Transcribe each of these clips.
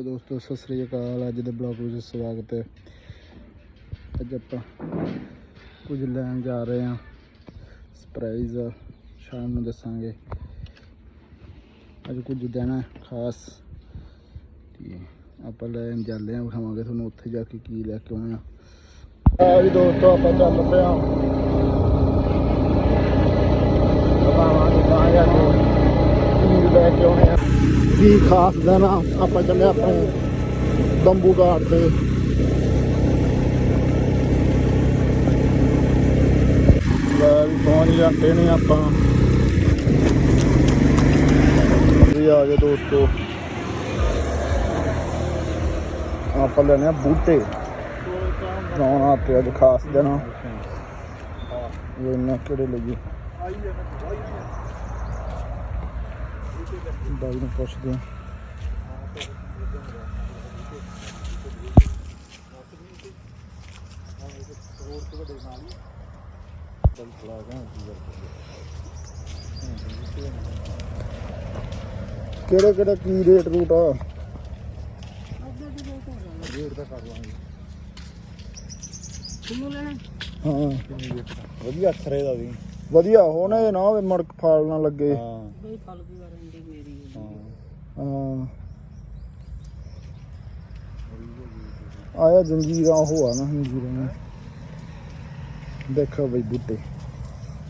ਦੋਸਤੋ, ਸਤਿ ਸ੍ਰੀ ਅਕਾਲ। ਅੱਜ ਦੇ ਬਲੌਗ ਵਿੱਚ ਸਵਾਗਤ ਹੈ। ਅੱਜ ਆਪਾਂ ਕੁਝ ਲੈਣ ਜਾ ਰਹੇ ਹਾਂ। ਸਰਪ੍ਰਾਈਜ਼ ਸ਼ਾਮ ਨੂੰ ਦੱਸਾਂਗੇ। ਅੱਜ ਕੁਝ ਦੇਣਾ ਖਾਸ। ਤੇ ਆਪਾਂ ਲੈਣ ਚੱਲੇ ਹਾਂ, ਵਿਖਾਵਾਂਗੇ ਤੁਹਾਨੂੰ ਉੱਥੇ ਜਾ ਕੇ ਕੀ ਲੈ ਕੇ ਆਉਣਾ। ਆ ਜੀ ਦੋਸਤੋ, ਆਪਾਂ ਚੱਲ ਪਏ ਹਾਂ ਵਿਖਾਵਾਂਗੇ ਕਹਾਂ ਜਾ ਕੇ ਕੀ ਲੈ ਕੇ ਆਉਣੇ ਆ? ਕੀ ਖਾਸ ਦਿਨ ਆਪਾਂ ਚੱਲੇ ਆਪਣੇ ਬੰਬੂ ਘਾਟ ਤੇ। ਲੈ ਵੀ ਪਹੁੰਚ ਜਾਂਦੇ ਨੇ ਆਪਾਂ। ਵੀ ਆ ਗਏ ਦੋਸਤੋ। ਆਪਾਂ ਲੈਣੇ ਆ ਬੂਟੇ। ਲਾਉਣਾ ਤੇ ਅੱਜ ਖਾਸ ਦਿਨ ਇਹ ਨਾ ਕਿਹੜੇ ਲੱਗੇ ਬਾਈ ਨੂੰ ਪੁੱਛਦੇ ਆ। ਕਿਹੜਾ ਕਿਹੜਾ ਕੀ ਰੇਟ ਰੂਟ ਆ? ਰੇਟ ਤਾਂ ਕਰ ਲਾਂਗੇ ਕਿੰਨੂੰ ਲੈਣਾ ਹਾਂ ਵਧੀਆ ਅਖਰੇ ਦਾ ਵੀ। ਵਧੀਆ ਹੋਣਾ ਇਹ ਨਾ ਹੋਵੇ ਮੜਕ ਫਾਲ ਨਾ ਲੱਗੇ। ਹਾਂ। ਬਈ ਫਲ ਦੀ ਵਾਰੰਟੀ ਮੇਰੀ ਹੈ ਹਾਂ। ਹਾਂ। ਆਇਆ ਜੰਜੀਰਾਂ ਉਹ ਆ ਨਾ ਜੰਜੀਰਾਂ ਨੇ ਦੇਖੋ ਬਈ ਬੁੱਟੇ।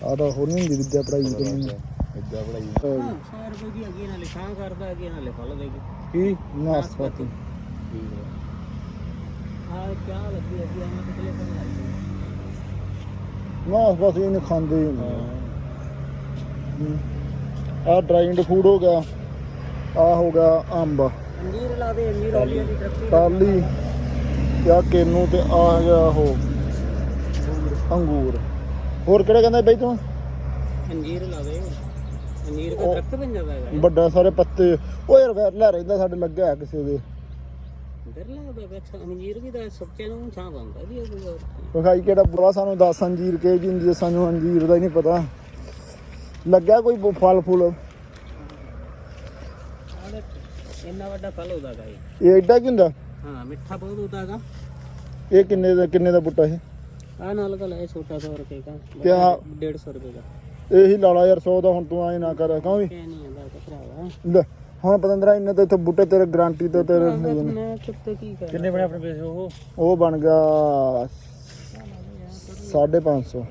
ਆ ਤਾਂ ਹੋਰ ਨਹੀਂ ਹੁੰਦੀ ਵਿਦਿਆ ਪੜਾਈ ਕਰਨੀ ਇੱਦਾਂ ਪੜਾਈ ਹਾਂ। 100 ਰੁਪਏ ਦੀ ਅੱਗੇ ਨਾਲੇ ਛਾਂ ਕਰਦਾ ਅੱਗੇ ਨਾਲੇ ਫਲ ਦੇਗੀ ਕੀ। ਨਾਸਪਾਤੀ। ਹਾਂ। ਕਿਆ ਲੱਗੀ ਅੱਗੇ ਆਣਾ ਕਿਤਲੇ ਫਲ ਲੱਗੀ ਨਾਸਪਾਤੀ ਇਹਨੇ ਖਾਂਦੇ ਹੀ ਨਹੀਂ। ਆ ਡਰਾਈਡ ਫੂਡ ਹੋ ਗਿਆ ਆ ਹੋ ਗਿਆ ਅੰਬ। ਅੰਜੀਰ ਲਾ ਦੇ ਅੰਜੀਰ ਵਾਲੀ ਦੀ ਟਰੱਕੀ ਟਾਲੀ ਆ ਕੇਨੂ ਤੇ ਆ ਗਿਆ ਉਹ। ਅੰਗੂਰ। ਹੋਰ ਕਿਹੜਾ ਕਹਿੰਦਾ ਬਈ ਤੂੰ? ਅੰਜੀਰ ਲਾ ਦੇ। ਅੰਜੀਰ ਦਾ ਦਰਖਤ ਬਣ ਜਾਂਦਾ ਹੈਗਾ। ਵੱਡਾ ਸਾਰੇ ਪੱਤੇ। ਉਹ ਯਾਰ ਲੈ ਰਹਿੰਦਾ ਸਾਡੇ ਲੱਗਾ ਕਿਸੇ ਦੇ। ਅੰਜੀਰ ਵੀ ਸੁੱਕੇ ਨੂੰ ਛਾਂ ਬੰਦਾ ਦੀ। ਵਿਖਾਈ ਕਿਹੜਾ ਬੁਰਾ ਸਾਨੂੰ ਦੱਸ ਅੰਜੀਰ ਕੇ ਜੀ ਹੈ, ਸਾਨੂੰ ਅੰਜੀਰ ਦਾ ਹੀ ਨਹੀਂ ਪਤਾ। ਲੱਗਿਆ ਕੋਈ ਫਲ ਫੁੱਲ। ਇੰਨਾ ਵੱਡਾ ਫਲ ਹੁੰਦਾ ਹੈਗਾ ਇਹ। ਇਹ ਐਡਾ ਕੀ ਹੁੰਦਾ? ਹਾਂ ਮਿੱਠਾ ਬਹੁਤ ਹੁੰਦਾ ਹੈਗਾ ਇਹ ਕਿੰਨੇ ਦਾ ਕਿੰਨੇ ਦਾ ਬੁੱਟਾ ਇਹ? ਆ ਨਾਲ ਦਾ ਲੈ ਛੋਟਾ 100 ਰੁਪਏ ਦਾ ਤੇ ਆਹ- 150 ਰੁਪਏ ਦਾ। ਇਹੀ ਲਾਲਾ ਯਾਰ 100 ਦਾ ਹੁਣ ਤੂੰ ਐ ਨਾ ਕਰ ਕਹਾਂ ਵੀ? ਨਹੀਂ ਆਂਦਾ ਭਰਾਵਾ। ਲੈ। ਹੁਣ ਪਤੰਦਰਾ ਇਹਨਾਂ ਤੇ ਇੱਥੇ ਬੂਟੇ ਤੇਰੇ ਗਾਰੰਟੀ ਤੇ ਤੇਰੇ ਕਿੰਨੇ ਬਣੇ ਆਪਣੇ ਪੈਸੇ ਉਹ? ਉਹ ਬਣ ਗਿਆ 550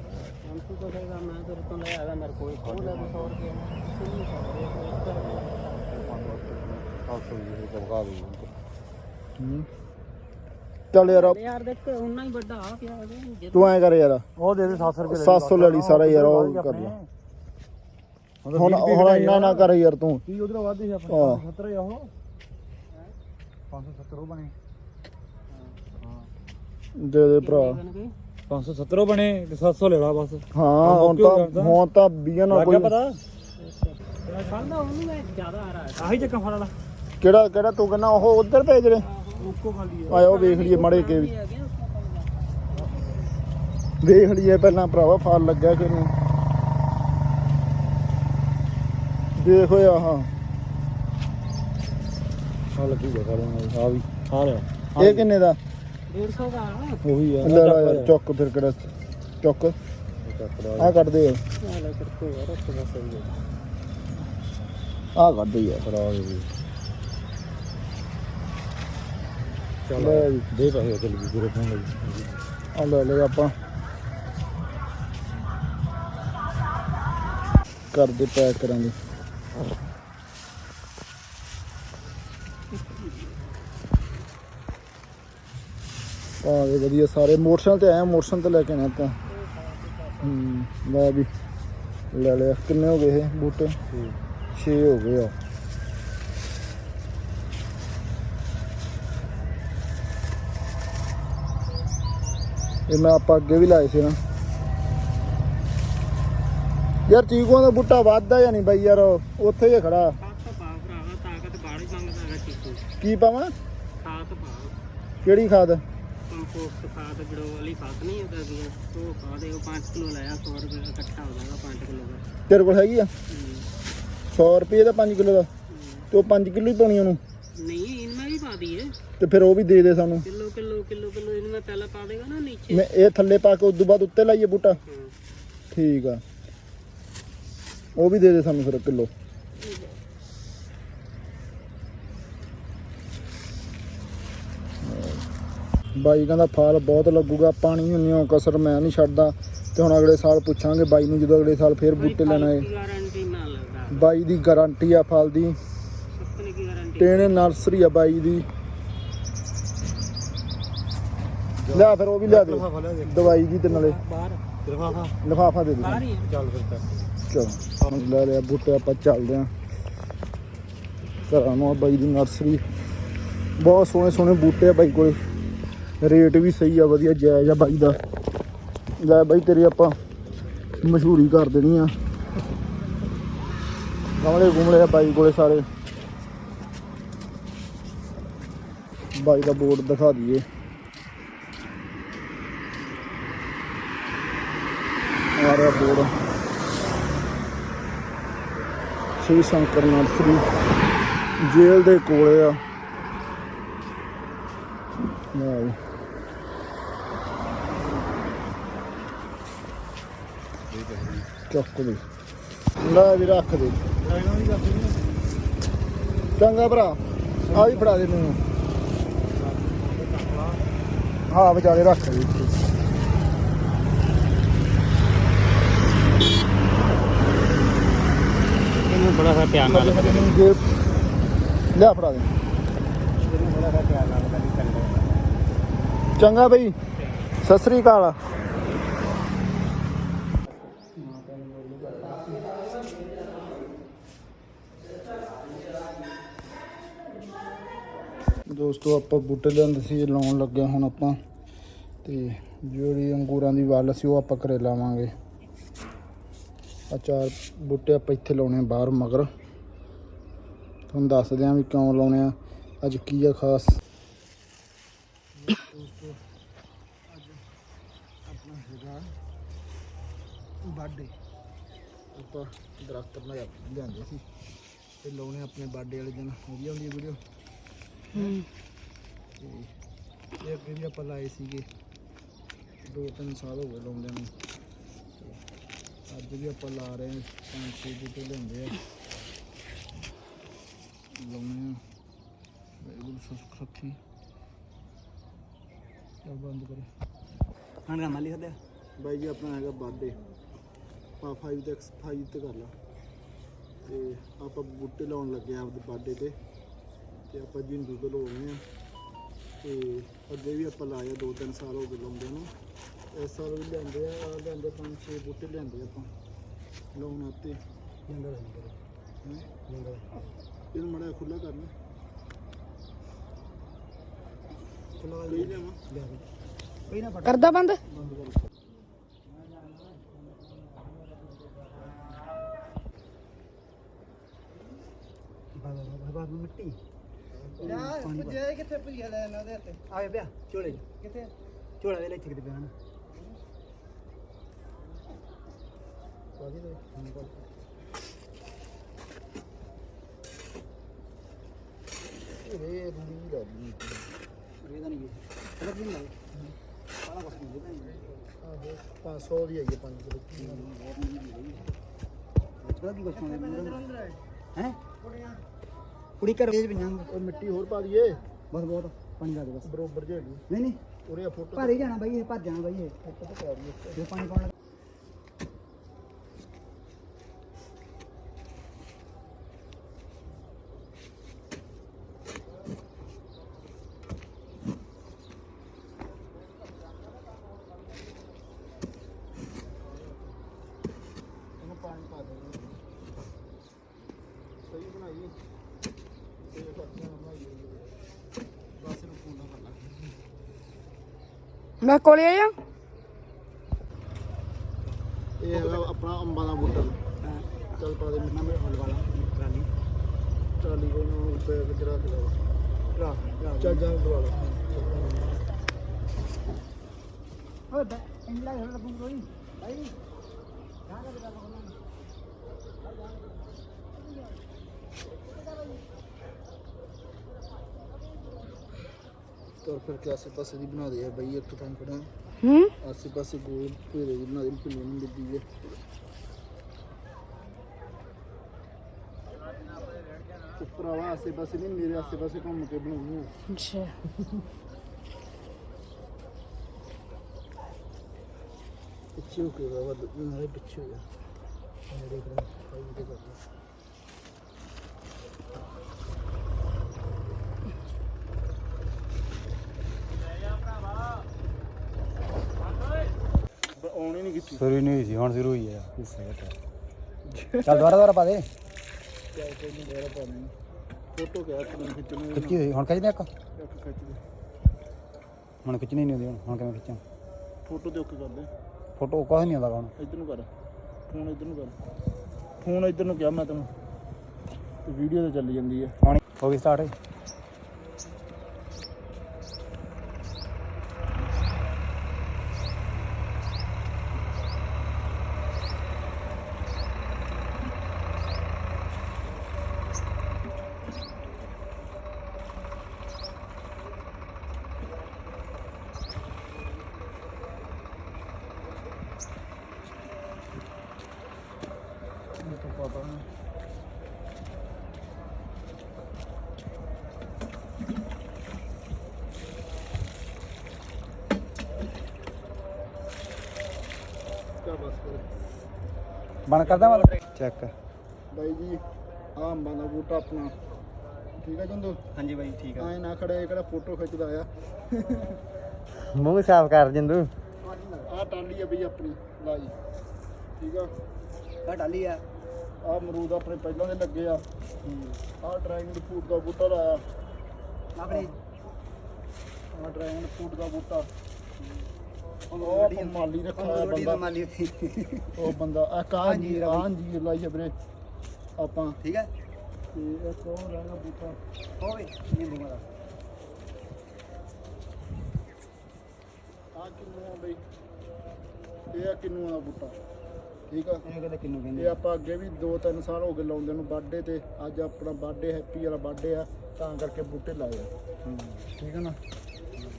ਚੱਲ ਯਾਰ ਯਾਰ ਦੇਖ ਉਹਨਾਂ ਹੀ ਵੱਡਾ ਆ ਪਿਆ ਤੂੰ ਐ ਕਰ ਯਾਰ। ਉਹ ਦੇ ਦੇ 700 ਲੈ ਲਈ ਸਾਰਾ ਯਾਰ ਉਹ ਕਰ ਲੈ। ਹੁਣ ਹੁਣ ਇੰਨਾ ਨਾ ਕਰ ਯਾਰ ਤੂੰ। ਕੀ ਉਧਰੋਂ ਵੱਧ ਹੀ ਆਪਣੇ 70 ਆ ਉਹ। 570 ਬਣੇ। ਦੇ ਦੇ ਭਰਾ। 570 ਬਣੇ ਤੇ 700 ਲੈ ਲਾ ਬਸ। ਹਾਂ ਹੁਣ ਤਾਂ ਹੁਣ ਤਾਂ ਬੀਆਂ ਨਾਲ ਕੋਈ ਪਤਾ? ਸਾਡਾ ਉਹਨੂੰ ਮੈਂ ਜ਼ਿਆਦਾ ਆ ਰਹਾ ਆਹੀ ਚੱਕਾ ਫੜ ਵਾਲਾ ਕਿਹੜਾ ਕਿਹੜਾ ਤੂੰ ਕਹਿੰਦਾ ਉਹ ਉਧਰ ਪਏ ਜਿਹੜੇ ਉੱਕੋ ਖਾਲੀ ਆਇਓ ਵੇਖ ਲਈਏ ਮੜੇ ਕੇ ਵੀ। ਵੇਖ ਲਈਏ ਪਹਿਲਾਂ ਭਰਾਵਾ ਫਾਲ ਲੱਗਿਆ ਕਿ ਨੂੰ ਦੇਖ ਓਏ ਆਹ ਆ ਲੱਗੀ ਜਾ ਕਰ ਆ ਵੀ ਆ ਰਿਹਾ ਇਹ ਕਿੰਨੇ ਦਾ? 150 ਦਾ। ਉਹੀ ਆ। ਲੈ ਲਾ ਯਾਰ ਫਿਰ ਕਿਹੜਾ ਚੁੱਕ। ਆ ਕੱਢ ਦੇ। ਆ ਕੱਢ ਦੇ ਯਾਰ। ਖਰਾਬ ਹੋ ਗਈ। ਦੇ ਪੈਸੇ ਚੱਲ ਗਈ ਗੁਰੂ ਫੋਨ ਲਈ ਆ ਲੈ ਲੈ ਆਪਾਂ। ਕਰਦੇ ਪੈਕ ਕਰਾਂਗੇ। ਆ ਵਧੀਆ, ਸਾਰੇ ਮੋਟਰਸਾਈਕਲ ਤੇ ਆਏ ਮੋਟਰਸਾਈਕਲ ਤੇ ਲੈ ਕੇ ਆਣਾ ਆਪਾਂ। ਹੂੰ, ਲੈ ਵੀ, ਲੈ ਲਿਆ। ਕਿੰਨੇ ਹੋ ਗਏ ਇਹ ਬੂਟੇ? 6 ਹੋ ਗਏ ਆ। ਇਹ ਮੈਂ ਆਪਾਂ ਅੱਗੇ ਵੀ ਲਾਏ ਸੀ ਨਾ। ਯਾਰ ਚੀਕੂਆਂ ਦਾ ਬੂਟਾ ਵੱਧਦਾ ਜਾਂ ਨਹੀਂ ਬਾਈ ਯਾਰ, ਉੱਥੇ ਹੀ ਖੜਾ। ਕੀ ਪਾਵਾਂ? ਕਿਹੜੀ ਖਾਦ? ਤੇਰੇ ਕੋਲ ਹੈਗੀ ਆ? 100 ਰੁਪਏ ਦਾ 5 ਕਿਲੋ ਦਾ। ਤੇ ਉਹ 5 ਕਿਲੋ ਹੀ ਪਾਉਣੀ ਉਹਨੂੰ। ਤੇ ਫਿਰ ਉਹ ਵੀ ਦੇ ਦੇ ਸਾਨੂੰ। ਕਿਲੋ ਕਿਲੋ ਕਿਲੋ ਕਿਲੋ ਇਹਨਾਂ ਮੈਂ ਪਹਿਲਾਂ ਪਾ ਦੇਗਾ ਨਾ ਨੀਚੇ ਮੈਂ ਇਹ ਥੱਲੇ ਪਾ ਕੇ ਉਸ ਤੋਂ ਬਾਅਦ ਉੱਤੇ ਲਾਈਏ ਬੂਟਾ। ਠੀਕ ਆ। ਉਹ ਵੀ ਦੇ ਦੇ ਸਾਨੂੰ ਫਿਰ ਕਿਲੋ। ਬਾਈ ਕਹਿੰਦਾ ਫਲ ਬਹੁਤ ਲੱਗੂਗਾ ਪਾਣੀ ਉਨੀਓ ਕਸਰ ਮੈਂ ਨਹੀਂ ਛੱਡਦਾ। ਤੇ ਹੁਣ ਅਗਲੇ ਸਾਲ ਪੁੱਛਾਂਗੇ ਬਾਈ ਨੂੰ ਜਦੋਂ ਅਗਲੇ ਸਾਲ ਫੇਰ ਬੂਟੇ ਲੈਣਾ ਹੈ ਬਾਈ ਦੀ ਗਾਰੰਟੀ ਆ ਫਲ ਦੀ। ਟੇਣੇ ਨਰਸਰੀ ਆ ਬਾਈ ਦੀ। ਲੈ ਫਿਰ ਉਹ ਵੀ ਲਿਆ ਦੇ। ਦਵਾਈ ਦੀ ਤੇ ਨਾਲੇ। ਲਫਾਫਾ ਦੇ ਦੇ। ਚੱਲ ਫਿਰ ਚਲੋ ਹੁਣ ਲੈ ਲਿਆ ਬੂਟੇ ਆਪਾਂ ਚੱਲਦੇ ਆਂ ਘਰਾਂ ਨੂੰ ਆ ਬਾਈ ਦੀ ਨਰਸਰੀ ਬਹੁਤ ਸੋਹਣੇ ਸੋਹਣੇ ਬੂਟੇ ਆ ਬਾਈ ਕੋਲ। ਰੇਟ ਵੀ ਸਹੀ ਆ, ਵਧੀਆ ਜਾਇਜ਼ ਆ ਬਾਈ ਦਾ। ਲੈ ਬਾਈ ਤੇਰੀ ਆਪਾਂ ਮਸ਼ਹੂਰੀ ਕਰ ਦੇਣੀ ਆ। ਗਮਲੇ ਗੁਮਲੇ ਆ ਬਾਈ ਕੋਲੇ ਸਾਰੇ। ਬਾਈ ਦਾ ਬੋਰਡ ਦਿਖਾ ਦਈਏ। ਆ ਰਿਹਾ board Shri Shankar nursery jail ਦੇ ਕੋਲੇ ਆ। ਲੈ ਵੀ। ਚੁੱਕ ਦੇ ਲੈ ਵੀ ਰੱਖ ਦੇ। ਚੰਗਾ ਭਰਾ ਆ ਵੀ ਫੜਾ ਦੇ ਮੈਨੂੰ। ਹਾਂ, ਵਿਚਾਲੇ ਰੱਖ ਦੇ। ਬੜਾ ਸਾ ਪਿਆਰ ਨਾਲ ਲਿਆ ਫੜਾ ਦੇ। ਚੰਗਾ ਬਈ। ਸਤਿ ਸ੍ਰੀ ਅਕਾਲ। ਦੋਸਤੋ, ਆਪਾਂ ਬੂਟੇ ਲੈਂਦੇ ਸੀ ਲਾਉਣ ਲੱਗੇ ਹੁਣ ਆਪਾਂ। ਤੇ ਜਿਹੜੀ ਅੰਗੂਰਾਂ ਦੀ ਵੱਲ ਸੀ, ਉਹ ਆਪਾਂ ਕਰੇ ਲਾਵਾਂਗੇ। ਆ ਚਾਰ ਬੂਟੇ ਆਪਾਂ ਇੱਥੇ ਲਾਉਣੇ ਆ ਬਾਹਰ ਮਗਰ। ਤੁਹਾਨੂੰ ਦੱਸਦੇ ਆਂ ਵੀ ਕਿਉਂ ਲਾਉਣੇ ਆ। ਅੱਜ ਕੀ ਆ ਖਾਸ? ਆਪਣਾ ਹੈਗਾ ਬਾਡੇ। ਆਪਾਂ ਦਰਖਤ ਬਣਾ ਲਿਆਂਦੇ ਸੀ ਤੇ ਲਾਉਣੇ ਆਪਣੇ ਬਾਡੇ ਵਾਲੇ ਦਿਨ। ਵਧੀਆ ਹੁੰਦੀ ਵੀਡੀਓ। ਤੇ ਇਹ ਅੱਗੇ ਵੀ ਆਪਾਂ ਲਾਏ ਸੀਗੇ। ਦੋ ਤਿੰਨ ਸਾਲ ਹੋ ਗਏ ਲਾਉਂਦੇ ਨੂੰ। ਅੱਜ ਵੀ ਆਪਾਂ ਲਾ ਰਹੇ ਹਾਂ ਪੰਜ ਛੇ ਬੂਟੇ ਲੈਂਦੇ ਆ। ਆ। ਬਿਲਕੁਲ ਸੁੱਖ ਰੱਖੀ ਚੱਲ ਬੰਦ ਕਰੇ। ਖਾਣ ਦਾ ਮਾਲੀ ਹੱਦਿਆ ਬਾਈ ਜੀ ਆਪਣਾ ਹੈਗਾ ਬਰਥਡੇ ਪਾ 5 ਤੇ 5 ਤੇ ਕਰ ਲਾ। ਤੇ ਆਪਾਂ ਬੂਟੇ ਲਾਉਣ ਲੱਗੇ ਆ ਆਪਦੇ ਬਰਥਡੇ ਤੇ। ਤੇ ਆਪਾਂ ਜਿੰਦੂ ਤੋਂ ਲਾਉਣੇ ਆ। ਤੇ ਅੱਗੇ ਵੀ ਆਪਾਂ ਲਾਇਆ 2-3 ਸਾਲ ਹੋ ਗਏ ਲਾਉਂਦੇ ਨੂੰ। ਇਸ ਸਾਲ ਵੀ ਲਿਆਂਦੇ ਆ ਆਹ ਲਿਆਂਦੇ ਪੰਜ ਛੇ ਬੂਟੇ ਲਿਆਂਦੇ ਆਪਾਂ। ਲਾਉਣ ਆਤੇ ਜੰਗਲ ਹੈਂ। ਜੰਗਲ ਇਹਨੂੰ ਮੜਾ ਖੁੱਲਾ ਕਰਨਾ। ਖੁੱਲਾ ਲਈ ਲਿਆਵਾਂ। ਲਿਆ ਦੇ ਕੋਈ ਨਾ ਕਰਦਾ ਬੰਦ? ਬੰਦ ਕਰ। ਬਾਬਾ ਬਾਬਾ ਮਿੱਟੀ। ਜੇ ਕਿੱਥੇ ਭੁਜਿਆ ਲੈ ਇਹਨਾਂ ਦੇ ਹੱਥੇ। ਆਏ ਪਿਆ। ਝੋਲੇ। ਕਿੱਥੇ? ਝੋਲਾ ਦੇ ਲੈ ਇੱਥੇ ਕਿਤੇ ਪਿਆ ਨਾ ਕਾਦੀ ਦੇ ਇਹ ਰੂੜੀ ਲੱਗੀ ਇਹ ਤਾਂ ਨਹੀਂ ਗਈ ਲੱਗ ਨਹੀਂ ਲੱਗ ਸਾਰਾ ਕੁਝ ਨਹੀਂ ਇਹਦਾ ਆਹੋ 500 ਦੀ ਆਈ ਹੈ 5 ਕਿਲੋ ਅੱਜ ਕੱਲ੍ਹ ਕੀ ਕੁਛ ਹੋਣਾ ਹੈ ਕੁੜੀ ਘਰ ਵੇਚ ਪਈਆਂ ਉਹ ਮਿੱਟੀ ਹੋਰ ਪਾ ਦਈਏ ਬਸ ਬਹੁਤ ਪਾਣੀ ਲਾ ਦੇ ਬਸ ਬਰੋਬਰ ਜਿਹੜੀ ਨਹੀਂ ਨਹੀਂ ਉਰੇ ਆ ਫੋਟੋ ਭਰ ਹੀ ਜਾਣਾ ਬਾਈ ਇਹ ਭਰ ਜਾਣਾ ਬਾਈ ਇਹ ਫੋਟੋ ਤੇ ਪਾ ਦਈਏ ਜੇ ਪਾਣੀ ਪਾਉਣ ਲੱਗਾ ਇਹਨੂੰ ਪਾਣੀ ਪਾ ਦੇ ਸਹੀ ਬਣਾਈ ਤੇ ਸਬਜ਼ੀਆਂ ਬਣਾਈ ਬਸ ਇਹਨੂੰ ਫੋਨ ਕਰ ਲਾ ਮੈਂ ਕੋਲੇ ਆਇਆ। ਇਹ ਹੈਗਾ ਆਪਣਾ ਅੰਬਾਂ ਦਾ ਬੂਟਾ ਚੱਲ ਪਾ ਦੇ ਮੈਂ ਮੇਰੇ ਹਲ ਵਾਲਾ ਟਰਾਲੀ। ਟਰਾਲੀ ਕੋਈ ਨੂੰ ਉੱਤੇ ਵਿੱਚ ਰੱਖ ਲਓ ਰਾ ਰਾ ਚੱਲ ਜਾ ਦਵਾ ਲਾ ਓਏ ਬੈ ਇੰਨਾ ਲੱਗੂ ਕੋਈ ਬਾਈ ਕਹਾਂ ਦਾ ਬੇਟਾ ਪਕੜਨਾ ਕਰ ਫਿਰ ਕੇ ਆਸੇ ਪਾਸੇ ਦੀ ਬਣਾ ਦੇ ਬਈ ਇੱਕ ਤਾਂ ਖੜਾ ਹੂੰ? ਆਸੇ ਪਾਸੇ ਗੋਲ ਘੇਰੇ ਦੀ ਬਣਾ ਦੇ ਪਿੰਨੀ ਨੂੰ ਲੱਗੀ ਹੈ ਭਰਾਵਾ ਆਸੇ ਪਾਸੇ ਨਹੀਂ ਮੇਰੇ ਆਸੇ ਪਾਸੇ ਘੁੰਮ ਕੇ ਬਣਾਉਣੀ ਅੱਛਾ। ਪਿੱਛੇ ਹੋ ਕੇ ਬਾਬਾ ਨਾਲੇ ਪਿੱਛੇ ਹੋ ਜਾ। ਮੇਰੇ ਕੋਲ ਭਾਈ ਤੇ ਕਰ ਆਉਣੀ ਨਹੀਂ ਕੀਤੀ ਸ਼ੁਰੂ ਨਹੀਂ ਹੋਈ ਸੀ ਹੁਣ ਸ਼ੁਰੂ ਹੋਈ ਹੈ ਹਿੱਸਾ ਘਟਾ ਚੱਲ ਦੁਬਾਰਾ ਦੁਬਾਰਾ ਪਾ ਦੇ। ਫੋਟੋ ਕਿ ਮੈਂ ਖਿੱਚਣੀ ਹੈ ਖਿੱਚੀ ਹੋਈ ਹੁਣ ਖਿੱਚਦੇ ਇੱਕ। ਇੱਕ ਖਿੱਚ ਦੇ। ਹੁਣ ਖਿੱਚਣੀ ਨਹੀਂ ਹੁੰਦੀ ਹੁਣ ਹੁਣ ਕਿਵੇਂ ਖਿੱਚਾਂ? ਫੋਟੋ ਦੇ ਓਕੇ ਕਰ ਦੇ। ਫੋਟੋ ਕੁਛ ਨਹੀਂ ਆਉਂਦਾ ਹੁਣ। ਇੱਧਰ ਨੂੰ ਕਰ। ਫੋਨ ਇੱਧਰ ਨੂੰ ਕਰ। ਫੋਨ ਇੱਧਰ ਨੂੰ ਕਿਹਾ ਮੈਂ ਤੈਨੂੰ। ਤੇ ਵੀਡੀਓ ਤੇ ਚੱਲੀ ਜਾਂਦੀ ਹੈ ਹੁਣ ਹੋ ਗਈ ਸਟਾਰਟ ਪਤਾ ਨਹੀਂ ਬਣ ਕਰਦਾ ਮਲ ਚੈੱਕ ਬਾਈ ਜੀ ਆਹ ਅੰਬਾਂ ਦਾ ਬੂਟਾ ਆਪਣਾ। ਠੀਕ ਆ ਜੰਦੂ ਹਾਂਜੀ ਬਾਈ ਠੀਕ ਐ ਨਾ ਖੜਾ ਇਹ ਕਿਹੜਾ ਫੋਟੋ ਖਿੱਚਦਾ ਆ। ਮੂੰਹ ਸਾਫ਼ ਕਰ ਜਿੰਦੂ। ਆਹ ਟਾਲੀ ਆ ਬਈ ਆਪਣੀ ਲਾਈ ਠੀਕ ਆ? ਕਾ ਡਾਲੀ ਆ। ਆਹ ਅਮਰੂਦ ਆਪਣੇ ਪਹਿਲਾਂ ਦੇ ਲੱਗੇ ਆ। ਆਹ ਡਰਾਈਵਿੰਗ ਫੂਡ ਦਾ ਬੂਟਾ ਲਾਇਆ। ਆਪਣੀ ਆਹ ਡਰਾਈਵਿੰਗ ਫੂਡ ਦਾ ਬੂਟਾ। ਉਹ ਮਾਲੀ ਰੱਖਿਆ ਹੋਇਆ ਬੰਦਾ। ਉਹ ਬੰਦਾ ਆ ਕਾਂ ਜੀ ਆਂ ਜੀ ਲਾਈ ਆ ਵੀਰੇ। ਆਪਾਂ। ਠੀਕ ਹੈ ਤੇ ਇੱਕ ਉਹ ਰਹਿਣਾ ਬੂਟਾ? ਹੋਵੇ ਨਿੰਬੂ ਦਾ। ਆ ਕਿੰਨੂ ਆ ਬਈ? ਇਹ ਆ ਕਿੰਨੂ ਦਾ ਬੂਟਾ? ਠੀਕ ਆ? ਇਹ ਕਹਿੰਦੇ ਕਿੰਨੂ ਇਹ ਕਹਿੰਦੇ ਆਪਾਂ ਅੱਗੇ ਵੀ 2-3 ਸਾਲ ਹੋ ਗਏ ਲਾਉਂਦੇ ਨੂੰ ਬਰਥਡੇ ਤੇ। ਅੱਜ ਆਪਣਾ ਬਰਥਡੇ ਹੈਪੀ ਵਾਲਾ ਬਰਥਡੇ ਆ ਤਾਂ ਕਰਕੇ ਬੂਟੇ ਲਾਏ ਆ। ਠੀਕ ਹੈ ਨਾ?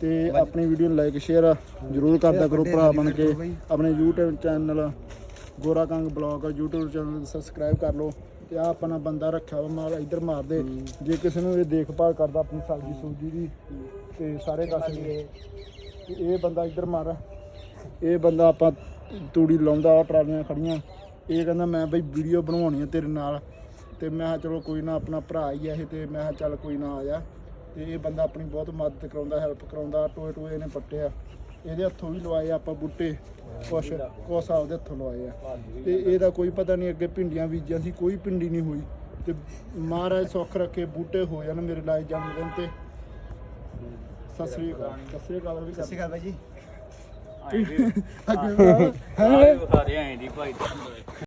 ਤੇ ਆਪਣੀ ਵੀਡੀਓ ਨੂੰ ਲਾਈਕ ਸ਼ੇਅਰ ਜਰੂਰ ਕਰਦਾ ਕਰੋ ਭਰਾ ਬਣ ਕੇ। ਆਪਣੇ YouTube channel Gora Kang blog YouTube channel ਨੂੰ ਸਬਸਕ੍ਰਾਈਬ ਕਰ ਲਓ। ਤੇ ਆ ਆਪਣਾ ਬੰਦਾ ਰੱਖਿਆ ਵਾ ਮਾਲ ਇੱਧਰ ਮਾਰ ਦੇ ਜੇ ਕਿਸੇ ਨੂੰ ਇਹ ਦੇਖਭਾਲ ਕਰਦਾ ਆਪਣੀ ਸਬਜ਼ੀ ਸੂਜੀ ਦੀ ਤੇ ਸਾਰੇ ਕਾਸੇ ਦੀ ਇਹ ਬੰਦਾ ਇੱਧਰ ਮਾਰ। ਇਹ ਬੰਦਾ ਆਪਾਂ ਤੂੜੀ ਲਾਉਂਦਾ, ਟਰਾਲੀਆਂ ਖੜੀਆਂ। ਇਹ ਕਹਿੰਦਾ, ਮੈਂ ਬਈ ਵੀਡੀਓ ਬਣਵਾਉਣੀ ਆ ਤੇਰੇ ਨਾਲ। ਤੇ ਮੈਂ ਕਿਹਾ, ਚਲੋ ਕੋਈ ਨਾ, ਆਪਣਾ ਭਰਾ ਹੀ ਆ ਇਹ ਤੇ ਮੈਂ ਕਿਹਾ, ਚੱਲ ਕੋਈ ਨਾ ਆ ਜਾ। ਤੇ ਇਹ ਬੰਦਾ ਆਪਣੀ ਬਹੁਤ ਮਦਦ ਕਰਾਉਂਦਾ ਹੈਲਪ ਕਰਾਉਂਦਾ, ਟੋਏ ਟੋਏ ਇਹਨੇ ਪੱਟੇ ਆ ਇਹਦੇ ਹੱਥੋਂ ਵੀ ਲਵਾਏ ਆਪਾਂ ਬੂਟੇ, ਕੁਛ ਕੁਛ ਆਪਦੇ ਹੱਥੋਂ ਲਵਾਏ ਆ। ਤੇ ਇਹਦਾ ਕੋਈ ਪਤਾ ਨਹੀਂ ਅੱਗੇ ਭਿੰਡੀਆਂ ਬੀਜੀਆਂ ਸੀ, ਕੋਈ ਭਿੰਡੀ ਨਹੀਂ ਹੋਈ। ਤੇ ਮਹਾਰਾਜ ਸੁੱਖ ਰੱਖੇ, ਬੂਟੇ ਹੋ ਜਾਣ ਮੇਰੇ ਲਾਏ ਜਨਮ ਦਿਨ ਤੇ। ਸਤਿ ਸ੍ਰੀ ਅਕਾਲ। ਸਤਿ ਸ੍ਰੀ ਅਕਾਲ ਵੀ ਸਤਿ ਸ਼੍ਰੀ ਅਕਾਲ ਬਾਈ ਜੀ। ਅੱਗੇ ਹੈ ਆਏ ਦੀ ਭਾਈ।